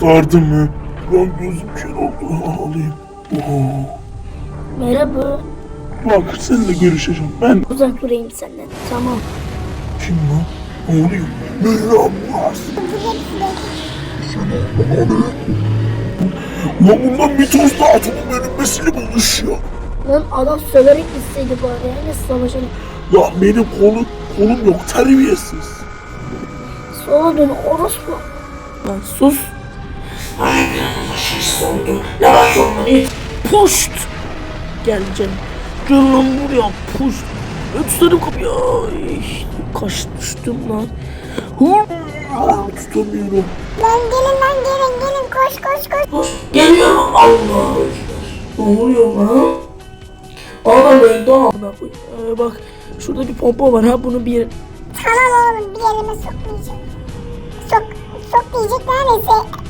Sardı mı? Lan gözüm kör oldu. Alayım. Oo. Merhaba. Bak seninle görüşeceğim. Ben Uzak durayım senden. Tamam. kim lan? Ne oluyor? Merhaba. Lan bundan mitoz da atomun bölünmesiyle buluşuyor. Lan adam söverek gitseydi bari yani savaşalım. Ya benim kolum, kolum yok terbiyesiz. Sola dön orospu. Lan sus. Puşt. Geleceğim. Gel lan buraya puşt. Ötsene kapıyı. Ay, kaç düştüm lan. Tutamıyorum. Lan gelin lan gelin gelin koş koş koş. Geliyorum Allah. Ne oluyor lan? Adam öldü amına. Ee, bak şurada bir pompa var ha bunu bir Tamam oğlum bir yerime sokmayacağım. Sok, sok diyecek neredeyse.